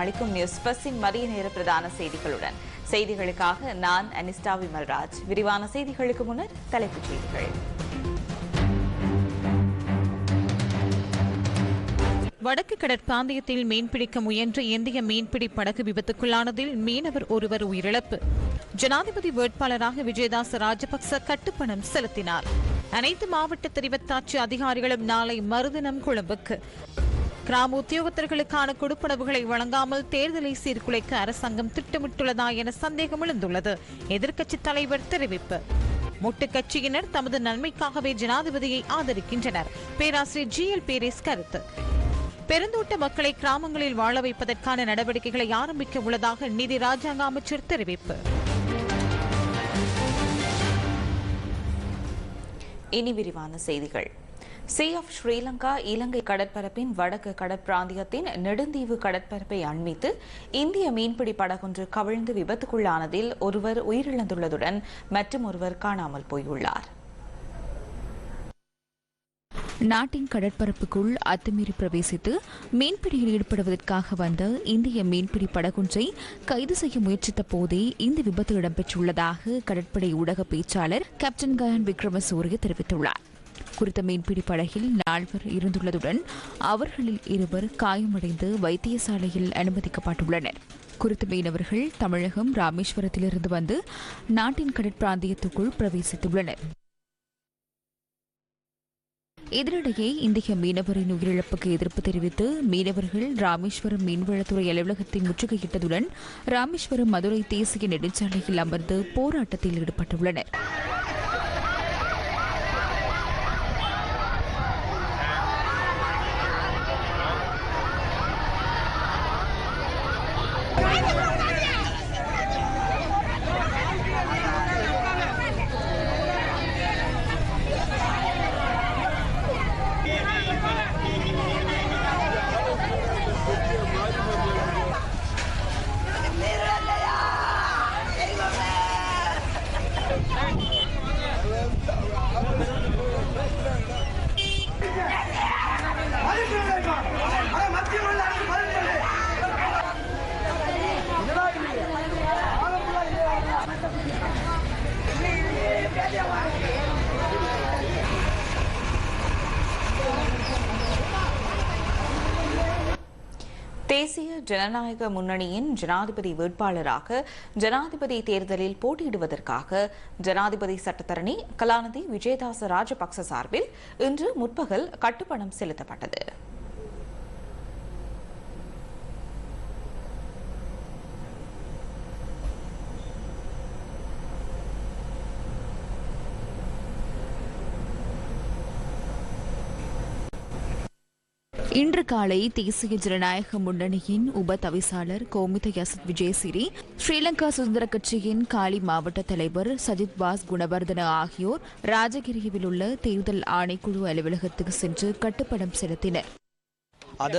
அளிக்கும் நியூஸ் பஸ்ஸின் மதிய நேர பிரதான செய்திகளுடன். செய்திகளுக்காக நான் அனிஸ்டா விமல்ராஜ். விரிவான செய்திகளுக்கு முன்னர் தலைப்புச் செய்திகள். வடக்கு கடற்பாந்தியத்தில் மீன்பிடிக்க முயன்ற இந்திய மீன்பிடி படகு விபத்துக்குள்ளானதில் மீனவர் ஒருவர் உயிரிழப்பு. ஜனாதிபதி வேட்பாளராக விஜயதாச ராஜபக்ச கட்டுப்பணம் செலுத்தினார். அனைத்து மாவட்ட தெரிவத்தாட்சி அதிகாரிகளும் நாளை மறுதினம் கொழும்புக்கு. கிராம உத்தியோகத்தர்களுக்கான கொடுப்பனவுகளை வழங்காமல் தேர்தலை சீர்குலைக்க அரசாங்கம் திட்டமிட்டுள்ளதா என சந்தேகம் எழுந்துள்ளது. எதிர்க்கட்சித் தலைவர் தெரிவிப்பு. மொட்டு கட்சியினர் தமது நன்மைக்காகவே ஜனாதிபதியை ஆதரிக்கின்றனர். பேராசிரியர் ஜி. எல். பேரிஸ் கருத்து. பெருந்தோட்ட மக்களை கிராமங்களில் வாழ வைப்பதற்கான நடவடிக்கைகளை ஆரம்பிக்க உள்ளதாக நிதி ராஜாங்க அமைச்சர் தெரிவிப்பு. இனி விரிவான செய்திகள். சீ ஆஃப் ஸ்ரீலங்கா இலங்கை கடற்பரப்பின் வடக்கு கடற்பிராந்தியத்தின் நெடுந்தீவு கடற்பரப்பை அண்மித்து இந்திய மீன்பிடி படகொன்று கவிழ்ந்து விபத்துக்குள்ளானதில் ஒருவர் உயிரிழந்துள்ளதுடன் மற்றும் ஒருவர் காணாமல் போயுள்ளார். நாட்டின் கடற்பரப்புக்குள் அத்துமீறி பிரவேசித்து மீன்பிடியில் ஈடுபடுவதற்காக வந்த இந்திய மீன்பிடி படகொன்றை கைது செய்ய முயற்சித்த போதே இந்த விபத்து இடம்பெற்றுள்ளதாக கடற்படை ஊடக பேச்சாளர் கேப்டன் கயான் விக்ரமசூரிய தெரிவித்துள்ளார். குறித்த மீன்பிடி படகில் நால்வர் இருந்துள்ளதுடன் அவர்களில் இருவர் காயமடைந்து வைத்தியசாலையில் அனுமதிக்கப்பட்டுள்ளனர். குறித்த மீனவர்கள் தமிழகம் ராமேஸ்வரத்திலிருந்து வந்து நாட்டின் கடற்பிராந்தியத்துக்குள் பிரவேசித்துள்ளனர். இதனிடையே இந்திய மீனவரின் உயிரிழப்புக்கு எதிர்ப்பு தெரிவித்து மீனவர்கள் ராமேஸ்வரம் மீன்வளத்துறை அலுவலகத்தை முற்றுகையிட்டதுடன் ராமேஸ்வரம் மதுரை தேசிய நெடுஞ்சாலையில் அமர்ந்து போராட்டத்தில் ஈடுபட்டுள்ளனர். தேசிய ஜனநாயக முன்னணியின் ஜனாதிபதி வேட்பாளராக ஜனாதிபதி தேர்தலில் போட்டியிடுவதற்காக ஜனாதிபதி சட்டத்தரணி கலாநிதி விஜயதாச ராஜபக்ச சார்பில் இன்று முற்பகல் கட்டுப்பணம் செலுத்தப்பட்டது. இன்று காலை தேசிய ஜனநாயக முன்னணியின் உப தவிசாளர் கோமித யசத் விஜயசிறி ஸ்ரீலங்கா சுதந்திர கட்சியின் காலி மாவட்ட தலைவர் சஜித் பாஸ் குணவர்தன ஆகியோர் ராஜகிரியில் உள்ள தேர்தல் ஆணைக்குழு அலுவலகத்துக்கு சென்று கட்டுப்படம் செலுத்தினர். අද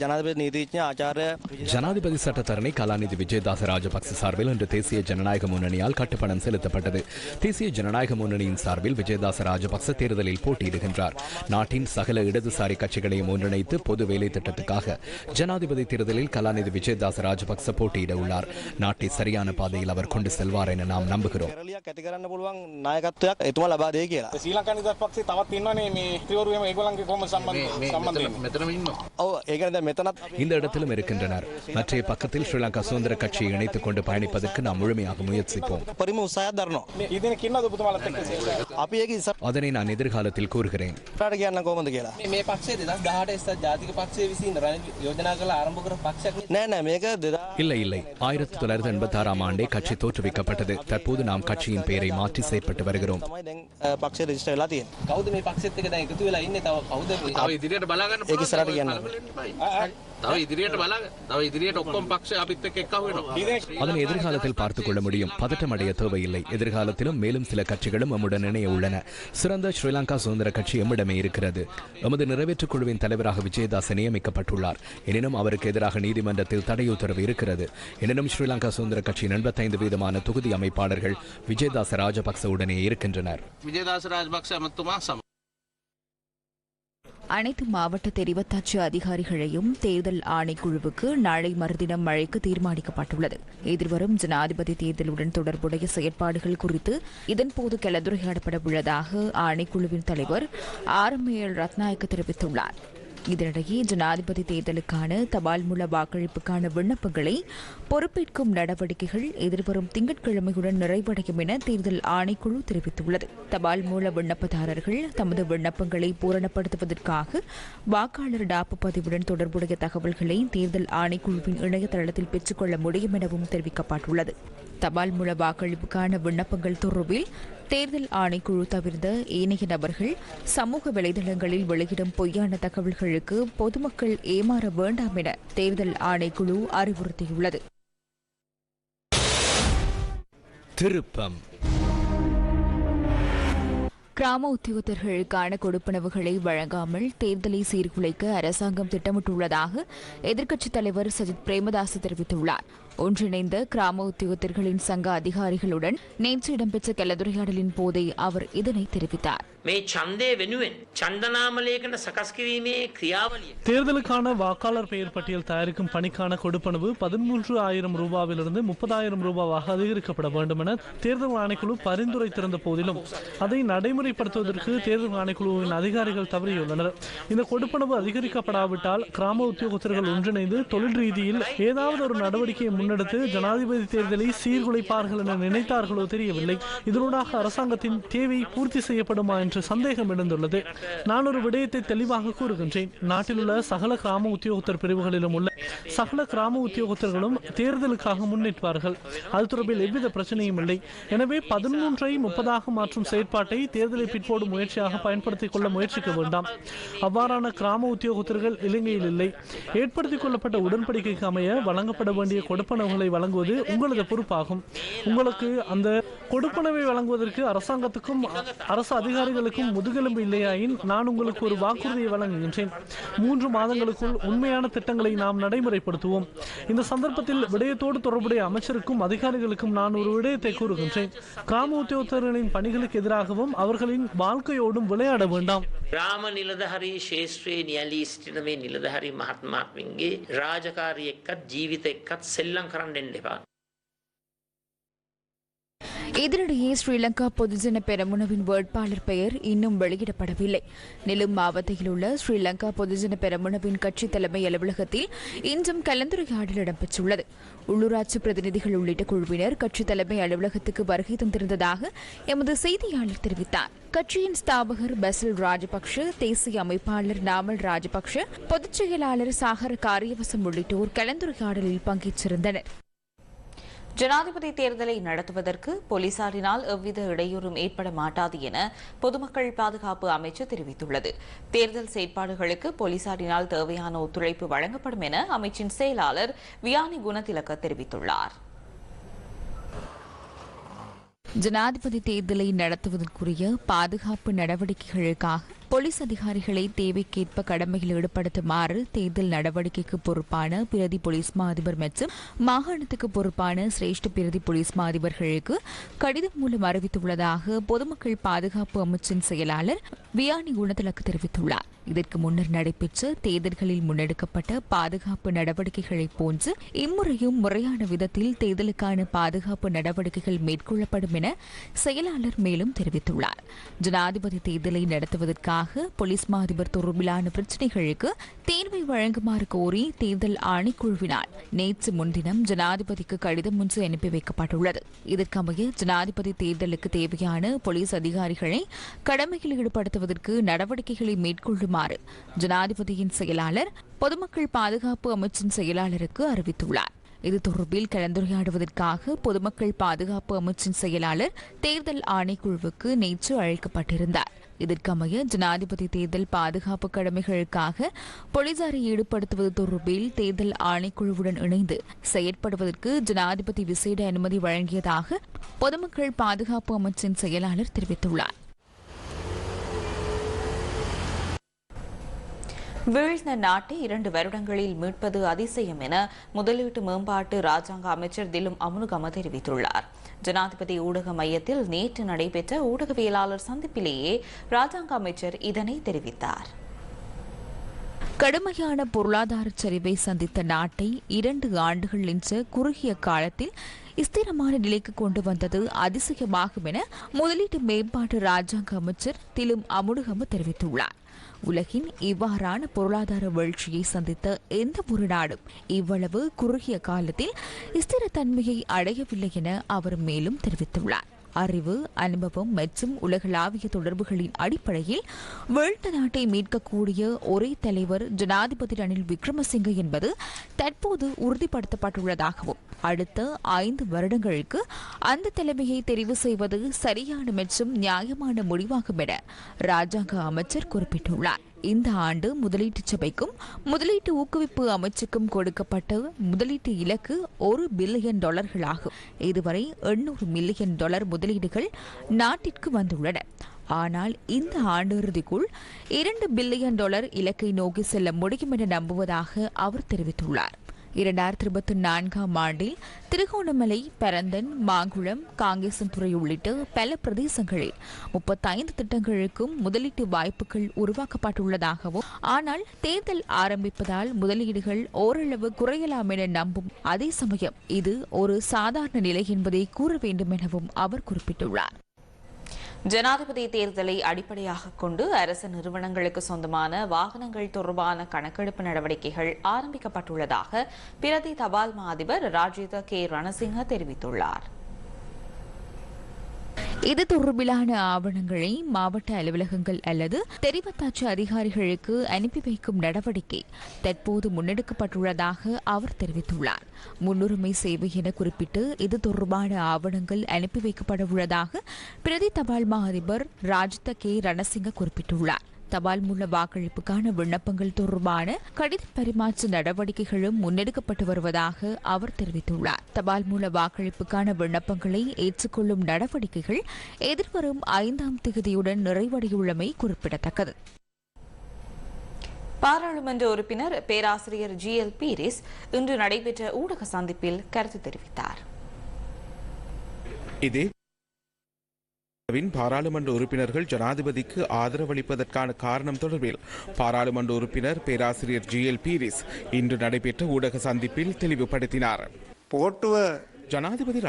ජනාධපති නීතිඥ ආචාරය ஜனாதிபதி சட்டத்தரணி கலாநிதி விஜயதாச ராஜபக்ச சார்பில் இன்று தேசிய ஜனநாயக முன்னணியால் கட்டுப்பணம் செலுத்தப்பட்டது தேசிய ஜனநாயக முன்னணியின் சார்பில் விஜயதாச ராஜபக்ச தேர்தலில் போட்டியிடுகின்றார் நாட்டின் சகல இடதுசாரி கட்சிகளையும் ஒன்றிணைத்து பொது வேலை திட்டத்துக்காக ஜனாதிபதி தேர்தலில் கலாநிதி விஜயதாச ராஜபக்ச போட்டியிட உள்ளார் நாட்டை சரியான பாதையில் அவர் கொண்டு செல்வார் என நாம் நம்புகிறோம் කරලියක් ඇති කරන්න පුළුවන් නායකත්වයක් එතුමා ලබා දෙයි කියලා. ශ්‍රී ලංකා නිදහස් පක්ෂේ තවත් ඉන්නවනේ මේ ත්‍රිවරුවම ඒගොල්ලන්ගේ කොහොම සම්බන්ධ සම්බන්ධ මෙතනම ඉන්නවා. இந்த இடத்திலும் இருக்கின்றனர். மற்றைய பக்கத்தில் ஸ்ரீலங்கா சுதந்திர கட்சியை இணைத்துக் கொண்டு பயணிப்பதற்கு நாம் முழுமையாக முயற்சிப்போம். அதனை நான் எதிர்காலத்தில் கூறுகிறேன். இல்லை இல்லை. ஆயிரத்தி தொள்ளாயிரத்தி எண்பத்தி ஆறாம் ஆண்டே கட்சி தோற்றுவிக்கப்பட்டது. தற்போது நாம் கட்சியின் பெயரை மாற்றி செயற்பட்டு வருகிறோம். பக்ஷ ரெஜிஸ்டர் எல்லாத்தையும் அதனை எதிர்காலத்தில் பார்த்துக் கொள்ள முடியும். பதட்டம் அடைய தேவையில்லை. எதிர்காலத்திலும் மேலும் சில கட்சிகளும் நம்முடன் இணைய உள்ளன. சிறந்த ஸ்ரீலங்கா சுதந்திர கட்சி எம்மிடமே இருக்கிறது. எமது நிறைவேற்றுக் குழுவின் தலைவராக விஜயதாஸ் நியமிக்கப்பட்டுள்ளார். எனினும் அவருக்கு எதிராக நீதிமன்றத்தில் தடை உத்தரவு இருக்கிறது. எனினும் ஸ்ரீலங்கா சுதந்திர கட்சியின் எண்பத்தைந்து வீதமான தொகுதி அமைப்பாளர்கள் விஜயதாச ராஜபக்சவுடனே இருக்கின்றனர். விஜயதாச ராஜபக்ச அனைத்து மாவட்ட தெரிவத்தாட்சி அதிகாரிகளையும் தேர்தல் ஆணைக்குழுவுக்கு நாளை மறுதினம் மழைக்கு தீர்மானிக்கப்பட்டுள்ளது. எதிர்வரும் ஜனாதிபதி தேர்தலுடன் தொடர்புடைய செயற்பாடுகள் குறித்து இதன்போது கலந்துரையாடப்பட உள்ளதாக ஆணைக்குழுவின் தலைவர் ஆர் எம் எல் ரத்நாயக்க தெரிவித்துள்ளார். இதனிடையே ஜனாதிபதி தேர்தலுக்கான தபால் மூல வாக்களிப்புக்கான விண்ணப்பங்களை பொறுப்பேற்கும் நடவடிக்கைகள் எதிர்வரும் திங்கட்கிழமையுடன் நிறைவடையும் என தேர்தல் ஆணைக்குழு தெரிவித்துள்ளது. தபால் மூல விண்ணப்பதாரர்கள் தமது விண்ணப்பங்களை பூரணப்படுத்துவதற்காக வாக்காளர் டாப்பு பதிவுடன் தொடர்புடைய தகவல்களை தேர்தல் ஆணைக்குழுவின் இணையதளத்தில் பெற்றுக்கொள்ள முடியும் எனவும் தெரிவிக்கப்பட்டுள்ளது. தபால் மூல வாக்களிப்புக்கான விண்ணப்பங்கள் தொடர்பில் தேர்தல் ஆணைக்குழு தவிர்த்த ஏனைய நபர்கள் சமூக வலைதளங்களில் வெளியிடும் பொய்யான தகவல்களுக்கு பொதுமக்கள் ஏமாற வேண்டாம் என தேர்தல் ஆணைக்குழு அறிவுறுத்தியுள்ளது. திருப்பம். கிராம உத்தியோகத்தர்களுக்கான கொடுப்பனவுகளை வழங்காமல் தேர்தலை சீர்குலைக்க அரசாங்கம் திட்டமிட்டுள்ளதாக எதிர்க்கட்சித் தலைவர் சஜித் பிரேமதாஸ் தெரிவித்துள்ளார். ஒன்றிணைந்த கிராம உத்தியோகத்தர்களின் சங்க அதிகாரிகளுடன் நேற்று இடம்பெற்ற கலந்துரையாடலின் போதே அவர் இதனை தெரிவித்தார். தேர்தலுக்கான வாக்காளர் பெயர் பட்டியல் தயாரிக்கும் பணிக்கான கொடுப்பனவு பதிமூன்று ஆயிரம் ரூபாவிலிருந்து முப்பதாயிரம் ரூபாவாக அதிகரிக்கப்பட வேண்டும் என தேர்தல் ஆணைக்குழு பரிந்துரைத்திருந்த போதிலும் அதை நடைமுறைப்படுத்துவதற்கு தேர்தல் ஆணைக்குழுவின் அதிகாரிகள் தவறியுள்ளனர். இந்த கொடுப்பனவு அதிகரிக்கப்படாவிட்டால் கிராம உத்தியோகத்தர்கள் ஒன்றிணைந்து தொழில் ரீதியில் ஏதாவது ஒரு நடவடிக்கையை முன் முன்னெடுத்து ஜனாதிபதி தேர்தலை சீர்குலைப்பார்கள் என நினைத்தார்களோ தெரியவில்லை. இதனூடாக அரசாங்கத்தின் தேவை பூர்த்தி செய்யப்படுமா என்ற சந்தேகம் எழுந்துள்ளது. நான் ஒரு விடயத்தை தெளிவாக கூறுகின்றேன். நாட்டில் உள்ள சகல கிராம உத்தியோகத்தர் பிரிவுகளிலும் உள்ள சகல கிராம உத்தியோகத்தர்களும் தேர்தலுக்காக முன்னேற்பார்கள். அது தொடர்பில் எவ்வித பிரச்சனையும் இல்லை. எனவே பதிமூன்றை முப்பதாக மாற்றும் செயற்பாட்டை தேர்தலை பிற்போடும் முயற்சியாக பயன்படுத்திக் கொள்ள முயற்சிக்க வேண்டாம். அவ்வாறான கிராம உத்தியோகத்தர்கள் இலங்கையில் இல்லை. ஏற்படுத்திக் கொள்ளப்பட்ட உடன்படிக்கைக்கு அமைய வழங்கப்பட வேண்டிய கொடுப்பனவுகளை வழங்குவது உங்களது பொறுப்பாகும் உங்களுக்கு அந்த கொடுப்பனவை வழங்குவதற்கு அரசாங்கத்துக்கும் அரசு அதிகாரிகளுக்கும் முதுகெலும்பு இல்லையாயின் நான் உங்களுக்கு ஒரு வாக்குறுதியை வழங்குகின்றேன் மூன்று மாதங்களுக்குள் உண்மையான திட்டங்களை நாம் நடைமுறைப்படுத்துவோம் இந்த சந்தர்ப்பத்தில் விடயத்தோடு தொடர்புடைய அமைச்சருக்கும் அதிகாரிகளுக்கும் நான் ஒரு விடயத்தை கூறுகின்றேன் கிராம உத்தியோகத்தர்களின் பணிகளுக்கு எதிராகவும் அவர்களின் வாழ்க்கையோடும் விளையாட வேண்டாம் ග්‍රාම නිලධහරි ශේෂත්‍රයේ නියලී සිටින මේ නිලධහරි මහත්මාත්මින්ගේ රාජකාරය එක්කත් ජීවිත එක්කත් සෙල්ලං කරන්න එන්න එපා. இதனிடையே ஸ்ரீலங்கா பொதுஜன பெரமுனவின் வேட்பாளர் பெயர் இன்னும் வெளியிடப்படவில்லை. நிலும் மாவட்டத்தில் உள்ள ஸ்ரீலங்கா பொதுஜன பெரமுனவின் கட்சி தலைமை அலுவலகத்தில் இன்றும் கலந்துரையாடல் இடம்பெற்றுள்ளது. உள்ளூராட்சி பிரதிநிதிகள் உள்ளிட்ட குழுவினர் கட்சி தலைமை அலுவலகத்துக்கு வருகை தந்திருந்ததாக எமது செய்தியாளர் தெரிவித்தார். கட்சியின் ஸ்தாபகர் பசில் ராஜபக்ஷ தேசிய அமைப்பாளர் நாமல் ராஜபக்ஷ பொதுச் செயலாளர் சாகர காரியவசம் உள்ளிட்டோர் கலந்துரையாடலில் பங்கேற்றிருந்தனர். ஜனாதிபதி தேர்தலை நடத்துவதற்கு போலீசாரினால் எவ்வித இடையூறும் ஏற்பட மாட்டாது என பொதுமக்கள் பாதுகாப்பு அமைச்சு தெரிவித்துள்ளது. தேர்தல் செயற்பாடுகளுக்கு போலீசாரினால் தேவையான ஒத்துழைப்பு வழங்கப்படும் என அமைச்சின் செயலாளர் வியானி குணதிலக்க தெரிவித்துள்ளார். ஜனாதிபதி தேர்தலை நடத்துவதற்குரிய பாதுகாப்பு நடவடிக்கைகளுக்காக போலீஸ் அதிகாரிகளை தேவைக்கேற்ப கடமையில் ஈடுபடுத்துமாறு தேர்தல் நடவடிக்கைக்கு பொறுப்பான பிரதி போலீஸ் மா அதிபர் மற்றும் மாகாணத்துக்கு பொறுப்பான சிரேஷ்ட பிரதி போலீஸ் மா அதிபர்களுக்கு கடிதம் மூலம் அறிவித்துள்ளதாக பொதுமக்கள் பாதுகாப்பு அமைச்சின் செயலாளர் வியானி குணதிலக்கு தெரிவித்துள்ளார். இதற்கு முன்னர் நடைபெற்ற தேர்தல்களில் முன்னெடுக்கப்பட்ட பாதுகாப்பு நடவடிக்கைகளைப் போன்று இம்முறையும் முறையான விதத்தில் தேர்தலுக்கான பாதுகாப்பு நடவடிக்கைகள் மேற்கொள்ளப்படும் என செயலாளர் மேலும் தெரிவித்துள்ளார். ஜனாதிபதி தேர்தலை நடத்துவதற்காக போலீஸ் மாதிபர் தொடர்பிலான பிரச்சினைகளுக்கு தீர்வை வழங்குமாறு கோரி தேர்தல் ஆணைக்குழுவினால் நேற்று முன்தினம் ஜனாதிபதிக்கு கடிதம் ஒன்று அனுப்பி வைக்கப்பட்டுள்ளது. இதற்கமைய ஜனாதிபதி தேர்தலுக்கு தேவையான போலீஸ் அதிகாரிகளை கடமையில் ஈடுபடுத்துவதற்கு நடவடிக்கைகளை மேற்கொள்ளுமாறு ஜனாதிபதியின் செயலாளர் பொதுமக்கள் பாதுகாப்பு அமைச்சின் செயலாளருக்கு அறிவித்துள்ளார். இது தொடர்பில் கலந்துரையாடுவதற்காக பொதுமக்கள் பாதுகாப்பு அமைச்சின் செயலாளர் தேர்தல் ஆணைக்குழுவுக்கு நேற்று அழைக்கப்பட்டிருந்தார். இதற்கமைய ஜனாதிபதி தேர்தல் பாதுகாப்பு கடமைகளுக்காக போலீசாரை ஈடுபடுத்துவது தொடர்பில் தேர்தல் ஆணைக்குழுவுடன் இணைந்து செயற்படுவதற்கு ஜனாதிபதி விசேட அனுமதி வழங்கியதாக பொதுமக்கள் பாதுகாப்பு அமைச்சின் செயலாளர் தெரிவித்துள்ளார். வீழ்ந்த நாட்டை இரண்டு வருடங்களில் மீட்பது அதிசயம் என முதலீட்டு மேம்பாட்டு ராஜாங்க அமைச்சர் திலும் அமுனுகம தெரிவித்துள்ளார். ஜனாதிபதி ஊடக மையத்தில் நேற்று நடைபெற்ற ஊடகவியலாளர் சந்திப்பிலேயே ராஜாங்க அமைச்சர் இதனை தெரிவித்தார். கடுமையான பொருளாதார சரிவை சந்தித்த நாட்டை இரண்டு ஆண்டுகள் என்ற குறுகிய காலத்தில் ஸ்திரமான நிலைக்கு கொண்டு வந்தது அதிசயமாகும் என முதலீட்டு மேம்பாட்டு ராஜாங்க அமைச்சர் திலும் அமுடுகம தெரிவித்துள்ளார். உலகின் இவ்வாறான பொருளாதார வீழ்ச்சியை சந்தித்த எந்த ஒரு நாடும் இவ்வளவு குறுகிய காலத்தில் ஸ்திரத்தன்மையை அடையவில்லை என அவர் மேலும் தெரிவித்துள்ளார். அறிவு அனுபவம் மற்றும் உலகளாவிய தொடர்புகளின் அடிப்படையில் வீழ்ந்த நாட்டை மீட்கக்கூடிய ஒரே தலைவர் ஜனாதிபதி ரணில் விக்ரமசிங்க என்பது தற்போது உறுதிப்படுத்தப்பட்டுள்ளதாகவும் அடுத்த ஐந்து வருடங்களுக்கு அந்த தலைமையை தெரிவு செய்வது சரியான மற்றும் நியாயமான முடிவாகும் என ராஜாங்க அமைச்சர் குறிப்பிட்டுள்ளார். இந்த ஆண்டு முதலீட்டு சபைக்கும் முதலீட்டு ஊக்குவிப்பு அமைச்சுக்கும் கொடுக்கப்பட்ட முதலீட்டு இலக்கு ஒரு பில்லியன் டாலர்களாகும். இதுவரை எண்ணூறு மில்லியன் டாலர் முதலீடுகள் நாட்டிற்கு வந்துள்ளன. ஆனால் இந்த ஆண்டிறுதிக்குள் இரண்டு பில்லியன் டாலர் இலக்கை நோக்கி செல்ல முடியும் என நம்புவதாக அவர் தெரிவித்துள்ளார். இரண்டாயிரத்தி இருபத்தி நான்காம் ஆண்டில் திருகோணமலை பரந்தன் மாங்குளம் காங்கேசன்துறை உள்ளிட்ட பல பிரதேசங்களில் முப்பத்தைந்து திட்டங்களுக்கும் முதலீட்டு வாய்ப்புகள் உருவாக்கப்பட்டுள்ளதாகவும் ஆனால் தேர்தல் ஆரம்பிப்பதால் முதலீடுகள் ஓரளவு குறையலாம் என நம்பும் அதே சமயம் இது ஒரு சாதாரண நிலை என்பதை கூற வேண்டும் எனவும் அவர் குறிப்பிட்டுள்ளார். ஜனாதிபதி தேர்தலை அடிப்படையாக கொண்டு அரசு நிறுவனங்களுக்கு சொந்தமான வாகனங்கள் தொடர்பான கணக்கெடுப்பு நடவடிக்கைகள் ஆரம்பிக்கப்பட்டுள்ளதாக பிரதி தபால் மா அதிபர் ராஜித கே ரணசிங்க தெரிவித்துள்ளார். இது தொடர்பிலான ஆவணங்களை மாவட்ட அலுவலகங்கள் அல்லது தெரிவத்தாட்சி அதிகாரிகளுக்கு அனுப்பி வைக்கும் நடவடிக்கை தற்போது முன்னெடுக்கப்பட்டுள்ளதாக அவர் தெரிவித்துள்ளார். முன்னுரிமை சேவை என குறிப்பிட்டு இது தொடர்பான ஆவணங்கள் அனுப்பி வைக்கப்பட உள்ளதாக பிரதி தபால் மா அதிபர் ராஜித கே. ரணசிங்க குறிப்பிட்டுள்ளார். தபால் மூல வாக்களிப்புக்கான விண்ணப்பங்கள் தொடர்பான கடித பரிமாற்ற நடவடிக்கைகளும் முன்னெடுக்கப்பட்டு வருவதாக அவர் தெரிவித்துள்ளார். தபால் மூல வாக்களிப்புக்கான விண்ணப்பங்களை ஏற்றுக்கொள்ளும் நடவடிக்கைகள் எதிர்வரும் ஐந்தாம் தேதியுடன் நிறைவடையுள்ளமை குறிப்பிடத்தக்கது. பாராளுமன்ற உறுப்பினர் பேராசிரியர் ஜி. எல். பீரிஸ் இன்று நடைபெற்ற ஊடக சந்திப்பில் கருத்து தெரிவித்தார். இதே வின் பாராளுமன்ற உறுப்பினர்கள் ஜனாதிபதிக்கு ஆதரவளிப்பதற்கான காரணம் தொடர்பில் பாராளுமன்ற உறுப்பினர் பேராசிரியர் ஜி எல் பீரிஸ் இன்று நடைபெற்ற ஊடக சந்திப்பில் தெளிவுபடுத்தினார். போட்டுவ ஜனாதிபதி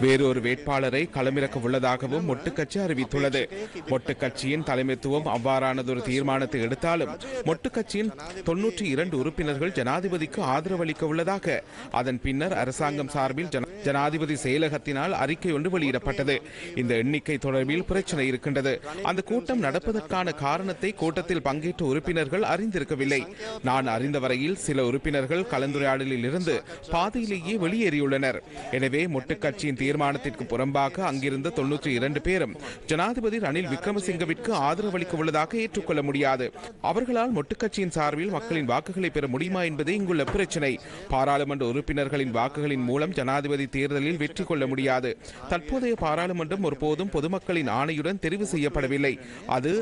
வேறொரு வேட்பாளரை களமிறக்க உள்ளதாகவும் மொட்டுக்கட்சி அறிவித்துள்ளது. மொட்டுக்கட்சியின் தலைமைத்துவம் அவ்வாறானதொரு தீர்மானத்தை எடுத்தாலும் மொட்டுக்கட்சியின் தொன்னூற்றி இரண்டு உறுப்பினர்கள் ஜனாதிபதிக்கு ஆதரவளிக்க உள்ளதாக அதன் பின்னர் அரசாங்கம் சார்பில் ஜனாதிபதி செயலகத்தினால் அறிக்கை ஒன்று வெளியிடப்பட்டது. இந்த எண்ணிக்கை தொடர்பில் பிரச்சனை இருக்கின்றது. அந்த கூட்டம் நடப்பதற்கான காரணத்தை கூட்டத்தில் பங்கேற்ற உறுப்பினர்கள் அறிந்திருக்கவில்லை. நான் அறிந்த வரையில் சில உறுப்பினர்கள் கலந்துரையாடலில் இருந்து பாதையிலேயே வெளியேறியுள்ளனர். எனவே மொட்டு கட்சியின் தீர்மானத்திற்கு புறம்பாக அங்கிருந்த தொன்னூற்றி இரண்டு பேரும் ஜனாதிபதி ரணில் விக்ரமசிங்கவிற்கு ஆதரவளிக்க உள்ளதாக ஏற்றுக்கொள்ள முடியாது. அவர்களால் மொட்டு கட்சியின் சார்பில் மக்களின் வாக்குகளை பெற முடியுமா என்பதே இங்குள்ள பிரச்சனை. பாராளுமன்ற உறுப்பினர்களின் வாக்குகளின் மூலம் ஜனாதிபதி தேர்தலில் வெற்றி கொள்ள முடியாது. தற்போதைய பாராளுமன்றம் ஒருபோதும் பொதுமக்களின் ஆணையுடன் தெரிவு செய்யப்படவில்லை. அது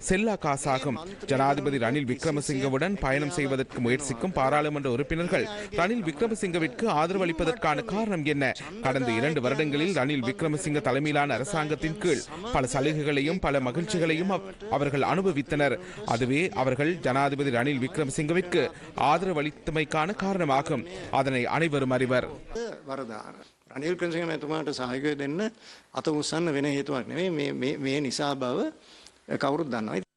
செல்லா காசாகும் ஜனாதிபதி ரணில் விக்ரமசிங்கவுடன் பயணம் செய்வதற்கு முயற்சிக்கும் பாராளுமன்ற உறுப்பினர்கள் ரணில் விக்ரமசிங்கவிற்கு ஆதரவளிப்பதற்கான காரணம் என்ன கடந்த இரண்டு வருடங்களில் ரணில் விக்ரமசிங்க தலைமையிலான அரசாங்கத்தின் கீழ் பல சலுகைகளையும் பல மகிழ்ச்சிகளையும் அவ்- அவர்கள் அனுபவித்தனர் அதுவே அவர்கள் ஜனாதிபதி ரணில் விக்ரமசிங்கவிற்கு ஆதரவளித்தமைக்கான காரணமாகும் அதனை அனைவரும் அறிவர் වරදාර. රනිල් ක්‍රසිංහ මැතුමාට සහයකය දෙන්න අත උත්සන්න වෙන හේතුවක් නෙවෙයි මේ- මේ- මේ නිසා බව කවුරුත් දන්නවා.